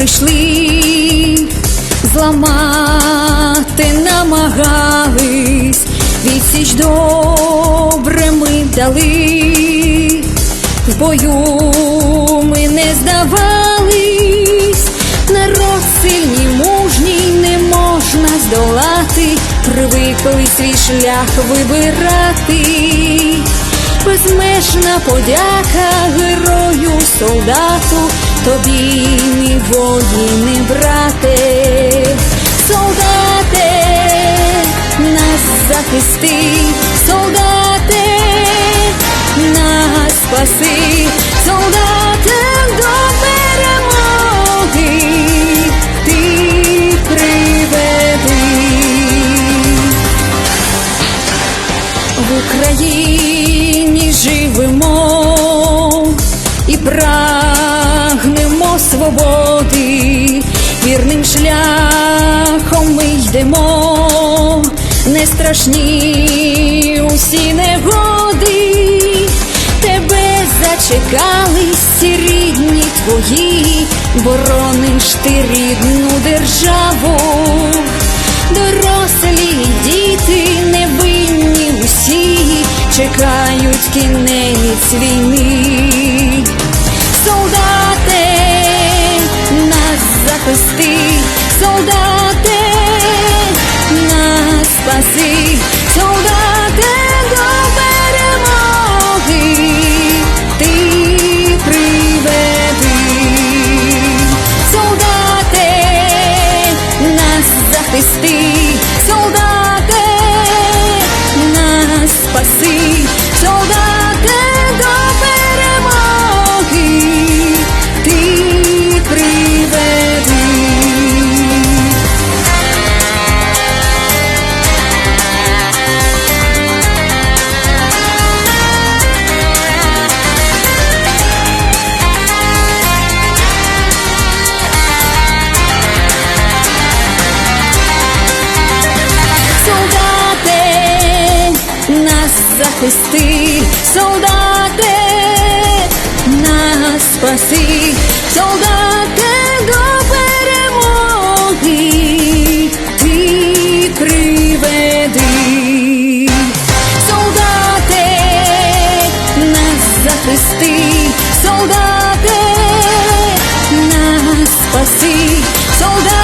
прийшли, зламати намагались, відсіч добре ми дали, в бою ми не здавались, народ сильний, мужній не можна здолати, привикли свій шлях вибирати. Безмежна подяка герою, солдату, тобі мій воїни, брате, солдате, нас захисти, солдате, нас спаси, солдате до перемоги, ти приведи. В Україні йдемо, не страшні усі негоди, тебе зачекались всі рідні твої, борониш ти рідну державу. Дорослі й діти невинні усі. Чекають кінець війни. Захисти, солдате, захисти, солдати, нас спаси, солдати до перемоги, ти приведи, солдати, нас захисти, солдати, нас спаси, солдати.